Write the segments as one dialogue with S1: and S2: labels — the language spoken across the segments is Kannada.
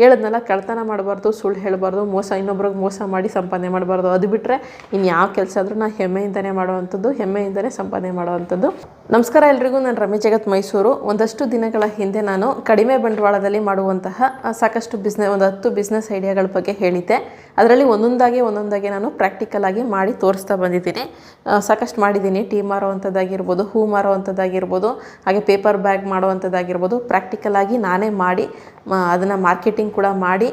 S1: ಹೇಳದ್ನೆಲ್ಲ ಕಳ್ತನ ಮಾಡಬಾರ್ದು, ಸುಳ್ಳು ಹೇಳಬಾರ್ದು, ಮೋಸ, ಇನ್ನೊಬ್ರಿಗೆ ಮೋಸ ಮಾಡಿ ಸಂಪಾದನೆ ಮಾಡಬಾರ್ದು, ಅದು ಬಿಟ್ಟರೆ ಇನ್ನು ಯಾವ ಕೆಲಸ ಆದರೂ ನಾನು ಹೆಮ್ಮೆಯಿಂದನೇ ಮಾಡುವಂಥದ್ದು, ಹೆಮ್ಮೆಯಿಂದನೇ ಸಂಪಾದನೆ ಮಾಡುವಂಥದ್ದು. ನಮಸ್ಕಾರ ಎಲ್ರಿಗೂ, ನಾನು ರಮೇಶ್ ಜಗತ್ ಮೈಸೂರು. ಒಂದಷ್ಟು ದಿನಗಳ ಹಿಂದೆ ನಾನು ಕಡಿಮೆ ಬಂಡವಾಳದಲ್ಲಿ ಮಾಡುವಂತಹ ಸಾಕಷ್ಟು ಬಿಸ್ನೆಸ್ ಒಂದು ಹತ್ತು ಬಿಸ್ನೆಸ್ ಐಡಿಯಾಗಳ ಬಗ್ಗೆ ಹೇಳಿದ್ದೆ. ಅದರಲ್ಲಿ ಒಂದೊಂದಾಗಿ ಒಂದೊಂದಾಗಿ ನಾನು ಪ್ರಾಕ್ಟಿಕಲ್ ಆಗಿ ಮಾಡಿ ತೋರಿಸ್ತಾ ಬಂದಿದ್ದೀನಿ. ಸಾಕಷ್ಟು ಮಾಡಿದ್ದೀನಿ. ಟೀ ಮಾರುವಂಥದ್ದಾಗಿರ್ಬೋದು, ಹೂ ಮಾರುವಂಥದ್ದಾಗಿರ್ಬೋದು, ಹಾಗೆ ಪೇಪರ್ ಬ್ಯಾಗ್ ಮಾಡುವಂಥದ್ದಾಗಿರ್ಬೋದು ಪ್ರಾಕ್ಟಿಕಲ್ ಆಗಿ ನಾನೇ ಮಾಡಿ ಅದನ್ನು ಮಾರ್ಕೆಟಿಂಗ್ ಕೂಡ ಮಾಡಿ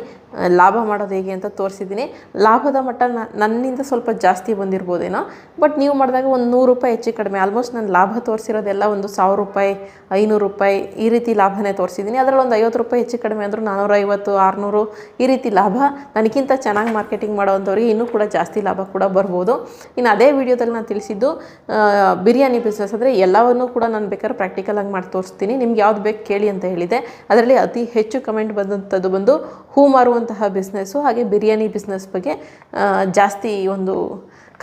S1: ಲಾಭ ಮಾಡೋದು ಹೇಗೆ ಅಂತ ತೋರಿಸಿದ್ದೀನಿ. ಲಾಭದ ಮಟ್ಟ ನನ್ನಿಂದ ಸ್ವಲ್ಪ ಜಾಸ್ತಿ ಬಂದಿರ್ಬೋದೇನೋ ಬಟ್ ನೀವು ಮಾಡಿದಾಗ ಒಂದು ನೂರು ರೂಪಾಯಿ ಹೆಚ್ಚು ಕಡಿಮೆ. ಆಲ್ಮೋಸ್ಟ್ ನಾನು ಲಾಭ ತೋರಿಸಿರೋದೆಲ್ಲ ಒಂದು ಸಾವಿರ ರೂಪಾಯಿ, ಐನೂರು ರೂಪಾಯಿ ಈ ರೀತಿ ಲಾಭನೇ ತೋರಿಸಿದ್ದೀನಿ. ಅದರಲ್ಲಿ ಒಂದು ಐವತ್ತು ರೂಪಾಯಿ ಹೆಚ್ಚು ಕಡಿಮೆ ಅಂದರೂ ನಾನ್ನೂರೈವತ್ತು ಆರುನೂರು ಈ ರೀತಿ ಲಾಭ. ನನಗಿಂತ ಚೆನ್ನಾಗಿ ಮಾರ್ಕೆಟಿಂಗ್ ಮಾಡೋವಂಥವ್ರಿಗೆ ಇನ್ನೂ ಕೂಡ ಜಾಸ್ತಿ ಲಾಭ ಕೂಡ ಬರ್ಬೋದು. ಇನ್ನು ಅದೇ ವಿಡಿಯೋದಲ್ಲಿ ನಾನು ತಿಳಿಸಿದ್ದು ಬಿರಿಯಾನಿ ಬಿಸ್ನೆಸ್ ಅಂದರೆ ಎಲ್ಲವನ್ನೂ ಕೂಡ ನಾನು ಬೇಕಾದ್ರೆ ಪ್ರಾಕ್ಟಿಕಲ್ ಆಗಿ ಮಾಡಿ ತೋರಿಸ್ತೀನಿ. ನಿಮ್ಗೆ ಯಾವ್ದು ಬೇಕು ಕೇಳಿ ಅಂತ ಹೇಳಿದೆ. ಅದರಲ್ಲಿ ಅತಿ ಹೆಚ್ಚು ಕಮೆಂಟ್ ಬಂದಂಥದ್ದು ಬಂದು ಹೂ ಮಾರುವಂತಹ ಬಿಸ್ನೆಸ್ಸು ಹಾಗೆ ಬಿರಿಯಾನಿ ಬಿಸ್ನೆಸ್ ಬಗ್ಗೆ ಜಾಸ್ತಿ ಒಂದು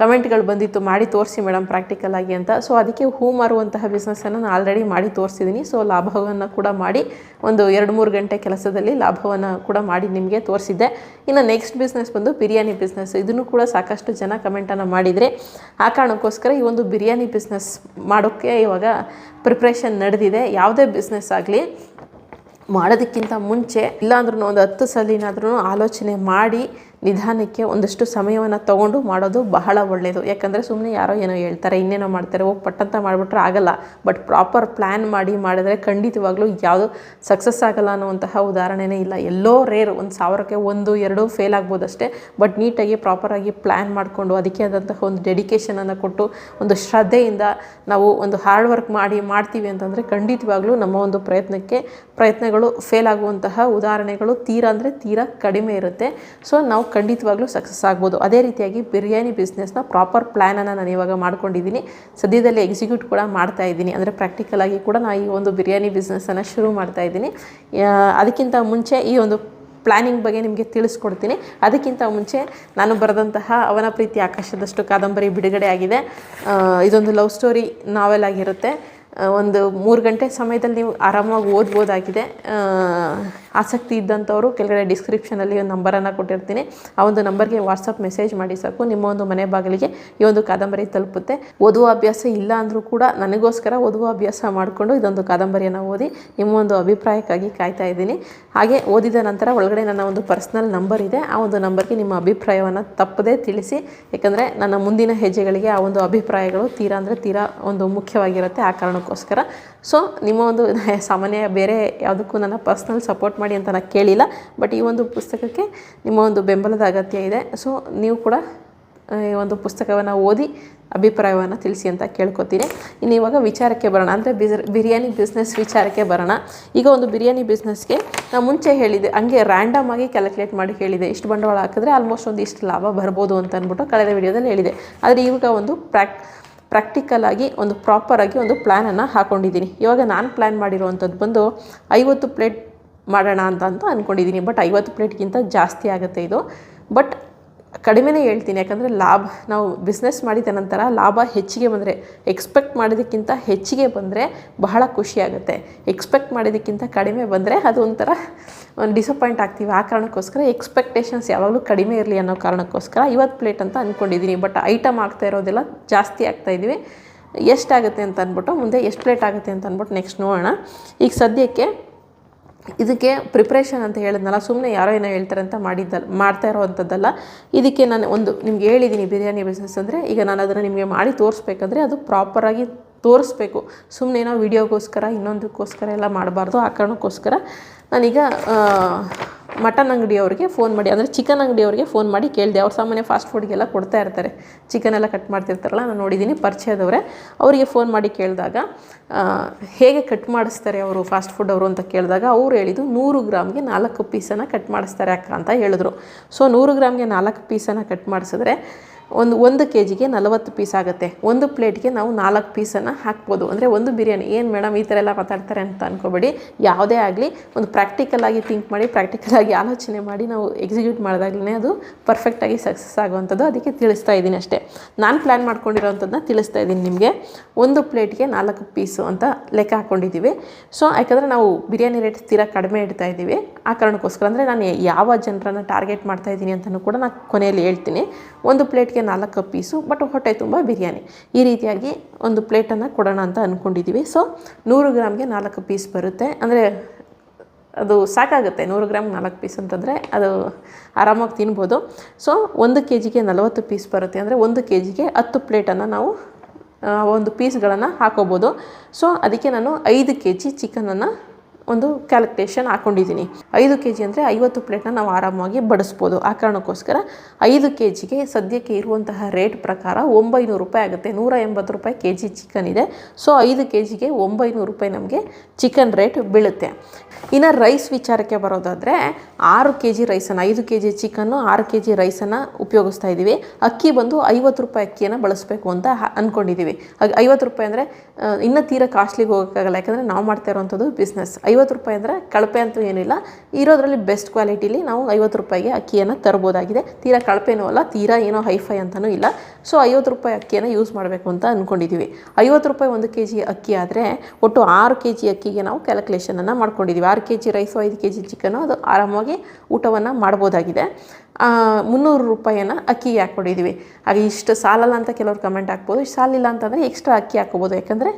S1: ಕಮೆಂಟ್ಗಳು ಬಂದಿತ್ತು ಮಾಡಿ ತೋರಿಸಿ ಮೇಡಮ್ ಪ್ರಾಕ್ಟಿಕಲ್ ಆಗಿ ಅಂತ. ಸೊ ಅದಕ್ಕೆ ಹೂ ಮಾರುವಂತಹ ಬಿಸ್ನೆಸ್ಸನ್ನು ನಾನು ಆಲ್ರೆಡಿ ಮಾಡಿ ತೋರಿಸಿದ್ದೀನಿ ಸೊ ಲಾಭವನ್ನು ಕೂಡ ಮಾಡಿ ಒಂದು ಎರಡು ಮೂರು ಗಂಟೆ ಕೆಲಸದಲ್ಲಿ ಲಾಭವನ್ನು ಕೂಡ ಮಾಡಿ ನಿಮಗೆ ತೋರಿಸಿದ್ದೆ. ಇನ್ನು ನೆಕ್ಸ್ಟ್ ಬಿಸ್ನೆಸ್ ಬಂದು ಬಿರಿಯಾನಿ ಬಿಸ್ನೆಸ್ ಇದನ್ನು ಕೂಡ ಸಾಕಷ್ಟು ಜನ ಕಮೆಂಟನ್ನು ಮಾಡಿದರೆ, ಆ ಕಾರಣಕ್ಕೋಸ್ಕರ ಈ ಒಂದು ಬಿರಿಯಾನಿ ಬಿಸ್ನೆಸ್ ಮಾಡೋಕ್ಕೆ ಇವಾಗ ಪ್ರಿಪ್ರೇಷನ್ ನಡೆದಿದೆ. ಯಾವುದೇ ಬಿಸ್ನೆಸ್ ಆಗಲಿ ಮಾಡೋದಕ್ಕಿಂತ ಮುಂಚೆ ಇಲ್ಲಾಂದ್ರೂ ಒಂದು ಹತ್ತು ಸಲಿನಾದ್ರೂ ಆಲೋಚನೆ ಮಾಡಿ ನಿಧಾನಕ್ಕೆ ಒಂದಷ್ಟು ಸಮಯವನ್ನು ತಗೊಂಡು ಮಾಡೋದು ಬಹಳ ಒಳ್ಳೆಯದು ಯಾಕಂದರೆ ಸುಮ್ಮನೆ ಯಾರೋ ಏನೋ ಹೇಳ್ತಾರೆ, ಇನ್ನೇನೋ ಮಾಡ್ತಾರೆ ಹೋಗಿ ಪಟ್ಟಂತ ಮಾಡಿಬಿಟ್ರೆ ಆಗಲ್ಲ. ಬಟ್ ಪ್ರಾಪರ್ ಪ್ಲ್ಯಾನ್ ಮಾಡಿ ಮಾಡಿದರೆ ಖಂಡಿತವಾಗ್ಲೂ ಯಾವುದು ಸಕ್ಸಸ್ ಆಗಲ್ಲ ಅನ್ನುವಂತಹ ಉದಾಹರಣೆನೇ ಇಲ್ಲ. ಎಲ್ಲೋ ರೇರ್ ಒಂದು ಸಾವಿರಕ್ಕೆ ಒಂದು, ಎರಡು ಫೇಲ್ ಆಗ್ಬೋದು ಅಷ್ಟೇ ಬಟ್ ನೀಟಾಗಿ ಪ್ರಾಪರಾಗಿ ಪ್ಲ್ಯಾನ್ ಮಾಡಿಕೊಂಡು ಅದಕ್ಕೆ ಆದಂತಹ ಒಂದು ಡೆಡಿಕೇಶನನ್ನು ಕೊಟ್ಟು ಒಂದು ಶ್ರದ್ಧೆಯಿಂದ ನಾವು ಒಂದು ಹಾರ್ಡ್ ವರ್ಕ್ ಮಾಡಿ ಮಾಡ್ತೀವಿ ಅಂತಂದರೆ ಖಂಡಿತವಾಗ್ಲೂ ನಮ್ಮ ಒಂದು ಪ್ರಯತ್ನಕ್ಕೆ ಪ್ರಯತ್ನಗಳು ಫೇಲ್ ಆಗುವಂತಹ ಉದಾಹರಣೆಗಳು ತೀರಾ ಅಂದರೆ ತೀರಾ ಕಡಿಮೆ ಇರುತ್ತೆ. ಸೊ ನಾವು ಖಂಡಿತವಾಗ್ಲೂ ಸಕ್ಸಸ್ ಆಗ್ಬೋದು. ಅದೇ ರೀತಿಯಾಗಿ ಬಿರಿಯಾನಿ ಬಿಸ್ನೆಸ್ನ ಪ್ರಾಪರ್ ಪ್ಲ್ಯಾನನ್ನು ನಾನು ಇವಾಗ ಮಾಡ್ಕೊಂಡಿದ್ದೀನಿ ಸದ್ಯದಲ್ಲಿ ಎಕ್ಸಿಕ್ಯೂಟ್ ಕೂಡ ಮಾಡ್ತಾ ಇದ್ದೀನಿ. ಅಂದರೆ ಪ್ರಾಕ್ಟಿಕಲ್ ಆಗಿ ಕೂಡ ನಾನು ಈ ಒಂದು ಬಿರಿಯಾನಿ ಬಿಸ್ನೆಸ್ಸನ್ನು ಶುರು ಮಾಡ್ತಾ ಇದ್ದೀನಿ. ಅದಕ್ಕಿಂತ ಮುಂಚೆ ಈ ಒಂದು ಪ್ಲ್ಯಾನಿಂಗ್ ಬಗ್ಗೆ ನಿಮಗೆ ತಿಳಿಸ್ಕೊಡ್ತೀನಿ. ಅದಕ್ಕಿಂತ ಮುಂಚೆ ನಾನು ಬರೆದಂತಹ ಅವನ ಪ್ರೀತಿ ಆಕಾಶದಷ್ಟು ಕಾದಂಬರಿ ಬಿಡುಗಡೆ ಆಗಿದೆ. ಇದೊಂದು ಲವ್ ಸ್ಟೋರಿ ನಾವೆಲ್ ಆಗಿರುತ್ತೆ. ಒಂದು ಮೂರು ಗಂಟೆ ಸಮಯದಲ್ಲಿ ನೀವು ಆರಾಮಾಗಿ ಓದ್ಬೋದಾಗಿದೆ. ಆಸಕ್ತಿ ಇದ್ದಂಥವರು ಕೆಳಗಡೆ ಡಿಸ್ಕ್ರಿಪ್ಷನಲ್ಲಿ ಒಂದು ನಂಬರನ್ನು ಕೊಟ್ಟಿರ್ತೀನಿ. ಆ ಒಂದು ನಂಬರ್ಗೆ ವಾಟ್ಸಪ್ ಮೆಸೇಜ್ ಮಾಡಿ ಸಾಕು. ನಿಮ್ಮ ಒಂದು ಮನೆ ಬಾಗಿಲಿಗೆ ಈ ಒಂದು ಕಾದಂಬರಿ ತಲುಪುತ್ತೆ. ಓದುವ ಅಭ್ಯಾಸ ಇಲ್ಲ ಅಂದರೂ ಕೂಡ ನನಗೋಸ್ಕರ ಓದುವ ಅಭ್ಯಾಸ ಮಾಡಿಕೊಂಡು ಇದೊಂದು ಕಾದಂಬರಿಯನ್ನು ಓದಿ ನಿಮ್ಮ ಒಂದು ಅಭಿಪ್ರಾಯಕ್ಕಾಗಿ ಕಾಯ್ತಾ ಇದ್ದೀನಿ. ಹಾಗೆ ಓದಿದ ನಂತರ ಒಳಗಡೆ ನನ್ನ ಒಂದು ಪರ್ಸ್ನಲ್ ನಂಬರ್ ಇದೆ. ಆ ಒಂದು ನಂಬರ್ಗೆ ನಿಮ್ಮ ಅಭಿಪ್ರಾಯವನ್ನು ತಪ್ಪದೇ ತಿಳಿಸಿ. ಯಾಕಂದರೆ ನನ್ನ ಮುಂದಿನ ಹೆಜ್ಜೆಗಳಿಗೆ ಆ ಒಂದು ಅಭಿಪ್ರಾಯಗಳು ತೀರಾ ಅಂದರೆ ತೀರಾ ಒಂದು ಮುಖ್ಯವಾಗಿರುತ್ತೆ. ಆ ಕಾರಣಕ್ಕೋಸ್ಕರ ಸೊ ನಿಮ್ಮ ಒಂದು ಸಾಮಾನ್ಯ ಬೇರೆ ಯಾವುದಕ್ಕೂ ನನ್ನ ಪರ್ಸ್ನಲ್ ಸಪೋರ್ಟ್ ಮಾಡಿ ಅಂತ ನಾನು ಕೇಳಿಲ್ಲ. ಬಟ್ ಈ ಒಂದು ಪುಸ್ತಕಕ್ಕೆ ನಿಮ್ಮ ಒಂದು ಬೆಂಬಲದ ಅಗತ್ಯ ಇದೆ. ಸೊ ನೀವು ಕೂಡ ಈ ಒಂದು ಪುಸ್ತಕವನ್ನು ಓದಿ ಅಭಿಪ್ರಾಯವನ್ನು ತಿಳಿಸಿ ಅಂತ ಕೇಳ್ಕೊತೀನಿ. ಇನ್ನು ಇವಾಗ ವಿಚಾರಕ್ಕೆ ಬರೋಣ. ಅಂದರೆ ಬಿಸ್, ಬಿರಿಯಾನಿ ಬಿಸ್ನೆಸ್ ವಿಚಾರಕ್ಕೆ ಬರೋಣ. ಈಗ ಒಂದು ಬಿರಿಯಾನಿ ಬಿಸ್ನೆಸ್ಗೆ ನಾನು ಮುಂಚೆ ಹೇಳಿದೆ ಹಂಗೆ ರ್ಯಾಂಡಮ್ ಆಗಿ ಕ್ಯಾಲ್ಕುಲೇಟ್ ಮಾಡಿ ಹೇಳಿದೆ ಇಷ್ಟು ಬಂಡವಾಳ ಹಾಕಿದ್ರೆ ಆಲ್ಮೋಸ್ಟ್ ಒಂದು ಇಷ್ಟು ಲಾಭ ಬರ್ಬೋದು ಅಂತ ಅಂದ್ಬಿಟ್ಟು ಕಳೆದ ವಿಡಿಯೋದಲ್ಲಿ ಹೇಳಿದೆ ಆದರೆ ಇವಾಗ ಒಂದು ಪ್ರಾಕ್ ಪ್ರಾಕ್ಟಿಕಲ್ ಆಗಿ, ಒಂದು ಪ್ರಾಪರಾಗಿ ಒಂದು ಪ್ಲ್ಯಾನನ್ನು ಹಾಕ್ಕೊಂಡಿದ್ದೀನಿ ಇವಾಗ ನಾನು ಪ್ಲ್ಯಾನ್ ಮಾಡಿರುವಂಥದ್ದು ಬಂದು ಐವತ್ತು ಪ್ಲೇಟ್ ಮಾಡೋಣ ಅಂತ ಅಂತ ಅಂದ್ಕೊಂಡಿದ್ದೀನಿ ಬಟ್ ಐವತ್ತು ಪ್ಲೇಟ್ಗಿಂತ ಜಾಸ್ತಿ ಆಗುತ್ತೆ ಇದು. ಬಟ್ ಕಡಿಮೆನೇ ಹೇಳ್ತೀನಿ, ಯಾಕಂದರೆ ಲಾಭ, ನಾವು ಬಿಸ್ನೆಸ್ ಮಾಡಿದ ನಂತರ ಲಾಭ ಹೆಚ್ಚಿಗೆ ಬಂದರೆ ಎಕ್ಸ್ಪೆಕ್ಟ್ ಮಾಡಿದ್ದಕ್ಕಿಂತ ಹೆಚ್ಚಿಗೆ ಬಂದರೆ ಬಹಳ ಖುಷಿಯಾಗುತ್ತೆ ಎಕ್ಸ್ಪೆಕ್ಟ್ ಮಾಡಿದ್ದಕ್ಕಿಂತ ಕಡಿಮೆ ಬಂದರೆ ಅದು ಒಂಥರ ಒಂದು ಡಿಸಪಾಯಿಂಟ್ ಆಗ್ತೀವಿ. ಆ ಕಾರಣಕ್ಕೋಸ್ಕರ ಎಕ್ಸ್ಪೆಕ್ಟೇಷನ್ಸ್ ಯಾವಾಗಲೂ ಕಡಿಮೆ ಇರಲಿ ಅನ್ನೋ ಕಾರಣಕ್ಕೋಸ್ಕರ ಇವತ್ತು ಪ್ಲೇಟ್ ಅಂತ ಅಂದ್ಕೊಂಡಿದ್ದೀನಿ ಬಟ್ ಐಟಮ್ ಆಗ್ತಾ ಇರೋದೆಲ್ಲ ಜಾಸ್ತಿ ಆಗ್ತಾ ಇದ್ದೀವಿ. ಎಷ್ಟಾಗುತ್ತೆ ಅಂತ ಅಂದ್ಬಿಟ್ಟು ಮುಂದೆ ಎಷ್ಟು ಪ್ಲೇಟ್ ಆಗುತ್ತೆ ಅಂತ ಅಂದ್ಬಿಟ್ಟು ನೆಕ್ಸ್ಟ್ ನೋಡೋಣ. ಈಗ ಸದ್ಯಕ್ಕೆ ಇದಕ್ಕೆ ಪ್ರಿಪ್ರೇಷನ್ ಅಂತ ಹೇಳಿದ್ನಲ್ಲ ಸುಮ್ಮನೆ ಯಾರೋ ಏನೋ ಹೇಳ್ತಾರೆ ಅಂತ ಮಾಡಿದ್ದಲ್ಲ ಮಾಡ್ತಾ ಇರೋವಂಥದ್ದಲ್ಲ ಇದಕ್ಕೆ ನಾನು ಒಂದು ನಿಮ್ಗೆ ಹೇಳಿದ್ದೀನಿ ಬಿರಿಯಾನಿ ಬಿಸ್ನೆಸ್ ಅಂದರೆ, ಈಗ ನಾನು ಅದನ್ನು ನಿಮಗೆ ಮಾಡಿ ತೋರಿಸ್ಬೇಕಂದ್ರೆ ಅದು ಪ್ರಾಪರಾಗಿ ತೋರಿಸ್ಬೇಕು. ಸುಮ್ಮನೆ ಏನೋ ವೀಡಿಯೋಗೋಸ್ಕರ ಇನ್ನೊಂದಕ್ಕೋಸ್ಕರ ಎಲ್ಲ ಮಾಡಬಾರ್ದು ಆ ಕಾರಣಕ್ಕೋಸ್ಕರ. ನಾನೀಗ ಮಟನ್ ಅಂಗಡಿಯವ್ರಿಗೆ ಫೋನ್ ಮಾಡಿ, ಅಂದರೆ ಚಿಕನ್ ಅಂಗಡಿಯವ್ರಿಗೆ ಫೋನ್ ಮಾಡಿ ಕೇಳಿದೆ. ಅವ್ರು ಸಾಮಾನ್ಯ ಫಾಸ್ಟ್ ಫುಡ್ಗೆಲ್ಲ ಕೊಡ್ತಾ ಇರ್ತಾರೆ. ಚಿಕನ್ ಎಲ್ಲ ಕಟ್ ಮಾಡ್ತಿರ್ತಾರಲ್ಲ, ನಾನು ನೋಡಿದ್ದೀನಿ ಪರಿಚಯದವರೇ. ಅವರಿಗೆ ಫೋನ್ ಮಾಡಿ ಕೇಳಿದಾಗ ಹೇಗೆ ಕಟ್ ಮಾಡಿಸ್ತಾರೆ ಅವರು ಫಾಸ್ಟ್ ಫುಡ್ ಅವರು ಅಂತ ಕೇಳಿದಾಗ, ಅವ್ರು ಹೇಳಿದ್ದು ನೂರು ಗ್ರಾಮ್ಗೆ ನಾಲ್ಕು ಪೀಸನ್ನು ಕಟ್ ಮಾಡಿಸ್ತಾರೆ ಅಕ್ಕ ಅಂತ ಹೇಳಿದ್ರು. ಸೊ ನೂರು ಗ್ರಾಮ್ಗೆ ನಾಲ್ಕು ಪೀಸನ್ನು ಕಟ್ ಮಾಡಿಸಿದ್ರೆ ಒಂದು ಒಂದು ಕೆ ಜಿಗೆ ನಲವತ್ತು ಪೀಸ್ ಆಗುತ್ತೆ. ಒಂದು ಪ್ಲೇಟ್ಗೆ ನಾವು ನಾಲ್ಕು ಪೀಸನ್ನು ಹಾಕ್ಬೋದು. ಅಂದರೆ ಒಂದು ಬಿರಿಯಾನಿ. ಏನು ಮೇಡಮ್ ಈ ಥರ ಎಲ್ಲ ಮಾತಾಡ್ತಾರೆ ಅಂತ ಅನ್ಕೋಬೇಡಿ. ಯಾವುದೇ ಆಗಲಿ ಒಂದು ಪ್ರಾಕ್ಟಿಕಲ್ ಆಗಿ ಥಿಂಕ್ ಮಾಡಿ ಪ್ರಾಕ್ಟಿಕಲ್ ಆಗಿ ಆಲೋಚನೆ ಮಾಡಿ ನಾವು ಎಕ್ಸಿಕ್ಯೂಟ್ ಮಾಡಿದಾಗಲೇ ಅದು ಪರ್ಫೆಕ್ಟಾಗಿ ಸಕ್ಸಸ್ ಆಗುವಂಥದ್ದು ಅದಕ್ಕೆ ತಿಳಿಸ್ತಾ ಇದ್ದೀನಿ ಅಷ್ಟೇ. ನಾನು ಪ್ಲ್ಯಾನ್ ಮಾಡ್ಕೊಂಡಿರೋವಂಥದ್ದನ್ನ ತಿಳಿಸ್ತಾ ಇದ್ದೀನಿ ನಿಮಗೆ. ಒಂದು ಪ್ಲೇಟ್ಗೆ ನಾಲ್ಕು ಪೀಸು ಅಂತ ಲೆಕ್ಕ ಹಾಕ್ಕೊಂಡಿದ್ದೀವಿ ಸೊ ಯಾಕಂದರೆ ನಾವು ಬಿರಿಯಾನಿ ರೇಟ್ ತೀರಾ ಕಡಿಮೆ ಇಡ್ತಾ ಇದ್ದೀವಿ. ಆ ಕಾರಣಕ್ಕೋಸ್ಕರ ಅಂದರೆ ನಾನು ಯಾವ ಜನರನ್ನು ಟಾರ್ಗೆಟ್ ಮಾಡ್ತಾ ಇದ್ದೀನಿ ಅಂತಲೂ ಕೂಡ ನಾನು ಕೊನೆಯಲ್ಲಿ ಹೇಳ್ತೀನಿ. ಒಂದು ಪ್ಲೇಟ್ಗೆ ನಾಲ್ಕು ಪೀಸು ಬಟ್ ಹೊಟ್ಟೆ ತುಂಬ ಬಿರಿಯಾನಿ. ಈ ರೀತಿಯಾಗಿ ಒಂದು ಪ್ಲೇಟನ್ನು ಕೊಡೋಣ ಅಂತ ಅಂದ್ಕೊಂಡಿದ್ದೀವಿ ಸೊ ನೂರು ಗ್ರಾಮ್ಗೆ ನಾಲ್ಕು ಪೀಸ್ ಬರುತ್ತೆ. ಅಂದರೆ ಅದು ಸಾಕಾಗುತ್ತೆ. ನೂರು ಗ್ರಾಮ್ ನಾಲ್ಕು ಪೀಸ್ ಅಂತಂದರೆ ಅದು ಆರಾಮಾಗಿ ತಿನ್ಬೋದು. ಸೊ ಒಂದು ಕೆ ಜಿಗೆ ನಲವತ್ತು ಪೀಸ್ ಬರುತ್ತೆ. ಅಂದರೆ ಒಂದು ಕೆ ಜಿಗೆ ಹತ್ತು ಪ್ಲೇಟನ್ನು ನಾವು ಒಂದು ಪೀಸ್ಗಳನ್ನು ಹಾಕೋಬೋದು. ಸೊ ಅದಕ್ಕೆ ನಾನು ಐದು ಕೆ ಜಿ ಚಿಕನನ್ನು ಒಂದು ಕ್ಯಾಲ್ಕುಲೇಷನ್ ಹಾಕ್ಕೊಂಡಿದ್ದೀನಿ ಐದು ಕೆ ಜಿ ಅಂದರೆ ಐವತ್ತು ಪ್ಲೇಟ್ನ ನಾವು ಆರಾಮಾಗಿ ಬಡಿಸ್ಬೋದು. ಆ ಕಾರಣಕ್ಕೋಸ್ಕರ ಐದು ಕೆ ಜಿಗೆ ಸದ್ಯಕ್ಕೆ ಇರುವಂತಹ ರೇಟ್ ಪ್ರಕಾರ ಒಂಬೈನೂರು ರೂಪಾಯಿ ಆಗುತ್ತೆ. ನೂರ ಎಂಬತ್ತು ರೂಪಾಯಿ ಕೆ ಜಿ ಚಿಕನ್ ಇದೆ. ಸೊ ಐದು ಕೆ ಜಿಗೆ ಒಂಬೈನೂರು ರೂಪಾಯಿ ನಮಗೆ ಚಿಕನ್ ರೇಟ್ ಬೀಳುತ್ತೆ. ಇನ್ನು ರೈಸ್ ವಿಚಾರಕ್ಕೆ ಬರೋದಾದರೆ ಆರು ಕೆ ಜಿ ರೈಸನ್ನು ಐದು ಕೆ ಜಿ ಚಿಕನ್ನು ಆರು ಕೆ ಜಿ ರೈಸನ್ನು ಉಪಯೋಗಿಸ್ತಾ ಇದ್ದೀವಿ ಅಕ್ಕಿ ಬಂದು ಐವತ್ತು ರೂಪಾಯಿ ಅಕ್ಕಿಯನ್ನು ಬಳಸಬೇಕು ಅಂತ ಅಂದ್ಕೊಂಡಿದ್ದೀವಿ ಐವತ್ತು ರೂಪಾಯಿ ಅಂದರೆ ಇನ್ನೂ ತೀರಾ ಕಾಸ್ಟ್ಲಿಗೆ ಹೋಗೋಕ್ಕಾಗಲ್ಲ. ಯಾಕಂದರೆ ನಾವು ಮಾಡ್ತಾ ಇರೋವಂಥದ್ದು ಬಿಸ್ನೆಸ್ ಐವತ್ತು ರೂಪಾಯಿ ಅಂದರೆ ಕಳಪೆ ಅಂತೂ ಏನಿಲ್ಲ. ಇರೋದ್ರಲ್ಲಿ ಬೆಸ್ಟ್ ಕ್ವಾಲಿಟಿಲಿ ನಾವು ಐವತ್ತು ರೂಪಾಯಿಗೆ ಅಕ್ಕಿಯನ್ನು ತರ್ಬೋದಾಗಿದೆ. ತೀರಾ ಕಳಪೆನೂ ಅಲ್ಲ, ತೀರಾ ಏನೋ ಹೈಫೈ ಅಂತಲೂ ಇಲ್ಲ. ಸೊ ಐವತ್ತು ರೂಪಾಯಿ ಅಕ್ಕಿಯನ್ನು ಯೂಸ್ ಮಾಡಬೇಕು ಅಂತ ಅಂದ್ಕೊಂಡಿದ್ದೀವಿ ಐವತ್ತು ರೂಪಾಯಿ ಒಂದು ಕೆ ಜಿ ಅಕ್ಕಿ ಆದರೆ ಒಟ್ಟು ಆರು ಕೆ ಜಿ ಅಕ್ಕಿಗೆ ನಾವು ಕ್ಯಾಲ್ಕುಲೇಷನನ್ನು ಮಾಡ್ಕೊಂಡಿದ್ದೀವಿ ಆರು ಕೆ ಜಿ ರೈಸು ಐದು ಕೆ ಜಿ ಚಿಕನು ಅದು ಆರಾಮಾಗಿ ಊಟವನ್ನು ಮಾಡ್ಬೋದಾಗಿದೆ. ಮುನ್ನೂರು ರೂಪಾಯಿಯನ್ನು ಅಕ್ಕಿಗೆ ಹಾಕ್ಕೊಂಡಿದ್ದೀವಿ ಹಾಗೆ ಇಷ್ಟು ಸಾಲಲ್ಲ ಅಂತ ಕೆಲವರು ಕಮೆಂಟ್ ಹಾಕ್ಬೋದು. ಇಷ್ಟು ಸಾಲಿಲ್ಲ ಅಂತಂದರೆ ಎಕ್ಸ್ಟ್ರಾ ಅಕ್ಕಿ ಹಾಕ್ಕೋಬೋದು. ಯಾಕಂದರೆ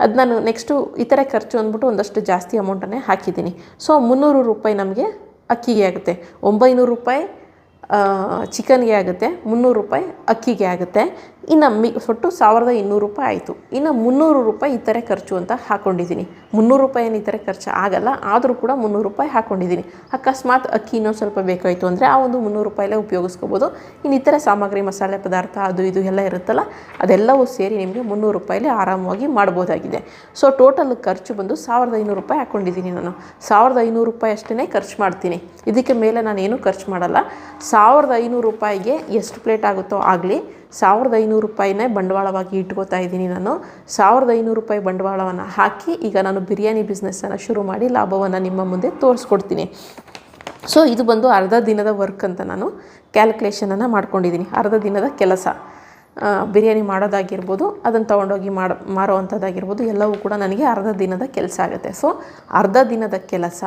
S1: ಅದು ನಾನು ನೆಕ್ಸ್ಟು ಇತರೆ ಖರ್ಚು ಅಂದ್ಬಿಟ್ಟು ಒಂದಷ್ಟು ಜಾಸ್ತಿ ಅಮೌಂಟನ್ನೇ ಹಾಕಿದ್ದೀನಿ. ಸೊ, ಮುನ್ನೂರು ರೂಪಾಯಿ ನಮಗೆ ಅಕ್ಕಿಗೆ ಆಗುತ್ತೆ. ಒಂಬೈನೂರು ರೂಪಾಯಿ ಚಿಕನ್ಗೆ ಆಗುತ್ತೆ. ಮುನ್ನೂರು ರೂಪಾಯಿ ಅಕ್ಕಿಗೆ ಆಗುತ್ತೆ. ಇನ್ನು ಮಿ, ಒಟ್ಟು ಸಾವಿರದ ಇನ್ನೂರು ರೂಪಾಯಿ ಆಯಿತು. ಇನ್ನು ಮುನ್ನೂರು ರೂಪಾಯಿ ಇತರೆ ಖರ್ಚು ಅಂತ ಹಾಕ್ಕೊಂಡಿದ್ದೀನಿ ಮುನ್ನೂರು ರೂಪಾಯಿ ಏನು ಇತರೆ ಖರ್ಚು ಆಗಲ್ಲ, ಆದರೂ ಕೂಡ ಮುನ್ನೂರು ರೂಪಾಯಿ ಹಾಕ್ಕೊಂಡಿದ್ದೀನಿ ಅಕಸ್ಮಾತ್ ಅಕ್ಕಿ ಇನ್ನೊಂದು ಸ್ವಲ್ಪ ಬೇಕಾಯಿತು ಅಂದರೆ ಆ ಒಂದು ಮುನ್ನೂರು ರೂಪಾಯಿಲೇ ಉಪಯೋಗಿಸ್ಕೋಬೋದು. ಇನ್ನು ಇತರೆ ಸಾಮಗ್ರಿ, ಮಸಾಲೆ ಪದಾರ್ಥ, ಅದು ಇದು ಎಲ್ಲ ಇರುತ್ತಲ್ಲ, ಅದೆಲ್ಲವೂ ಸೇರಿ ನಿಮಗೆ ಮುನ್ನೂರು ರೂಪಾಯಿಲಿ ಆರಾಮವಾಗಿ ಮಾಡ್ಬೋದಾಗಿದೆ. ಸೊ ಟೋಟಲ್ ಖರ್ಚು ಬಂದು ಸಾವಿರದ ಐನೂರು ರೂಪಾಯಿ ಹಾಕ್ಕೊಂಡಿದ್ದೀನಿ ನಾನು. ಸಾವಿರದ ಐನೂರು ರೂಪಾಯಿ ಅಷ್ಟೇ ಖರ್ಚು ಮಾಡ್ತೀನಿ. ಇದಕ್ಕೆ ಮೇಲೆ ನಾನು ಏನೂ ಖರ್ಚು ಮಾಡಲ್ಲ. ಸಾವಿರದ ಐನೂರು ರೂಪಾಯಿಗೆ ಎಷ್ಟು ಪ್ಲೇಟ್ ಆಗುತ್ತೋ ಆಗಲಿ, ಸಾವಿರದ ಐನೂರು ರೂಪಾಯಿನೇ ಬಂಡವಾಳವಾಗಿ ಇಟ್ಕೋತಾ ಇದ್ದೀನಿ ನಾನು. ಸಾವಿರದ ಐನೂರು ರೂಪಾಯಿ ಬಂಡವಾಳವನ್ನು ಹಾಕಿ ಈಗ ನಾನು ಬಿರಿಯಾನಿ ಬಿಸ್ನೆಸ್ಸನ್ನು ಶುರು ಮಾಡಿ ಲಾಭವನ್ನು ನಿಮ್ಮ ಮುಂದೆ ತೋರಿಸ್ಕೊಡ್ತೀನಿ. ಸೊ ಇದು ಬಂದು ಅರ್ಧ ದಿನದ ವರ್ಕ್ ಅಂತ ನಾನು ಕ್ಯಾಲ್ಕುಲೇಷನನ್ನು ಮಾಡ್ಕೊಂಡಿದ್ದೀನಿ. ಅರ್ಧ ದಿನದ ಕೆಲಸ. ಬಿರಿಯಾನಿ ಮಾಡೋದಾಗಿರ್ಬೋದು, ಅದನ್ನು ತೊಗೊಂಡೋಗಿ ಮಾಡ ಮಾರೋ ಅಂಥದ್ದಾಗಿರ್ಬೋದು ಎಲ್ಲವೂ ಕೂಡ ನನಗೆ ಅರ್ಧ ದಿನದ ಕೆಲಸ ಆಗುತ್ತೆ. ಸೊ ಅರ್ಧ ದಿನದ ಕೆಲಸ